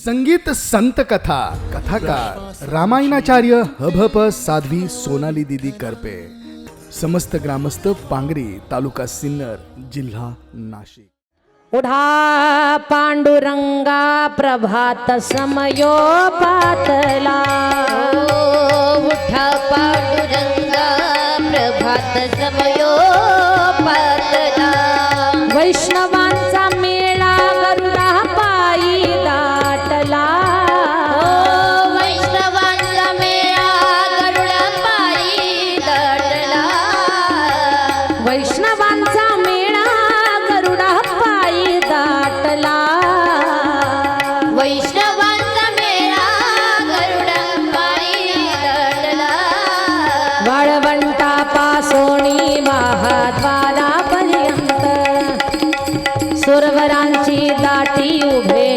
संगीत संत कथा कथाकार रामायणाचार्य हभप साध्वी सोनाली दिदी करपे. समस्त ग्रामस्थ पांगरी तालुका सिन्नर जिल्हा नाशिक. उढा पांडुरंगा प्रभात समयो पातला उठा पांडुरंगा प्रभात समयो पातला वैष्णवांचा वैष्णवांचा मेळा गरुडा पायी दाटला वैष्णवांचा मेळा गरुडा पायी दाटला वाळवंटा पासोणी महाद्वारापर्यंत. सुरवरांची दाटी उभे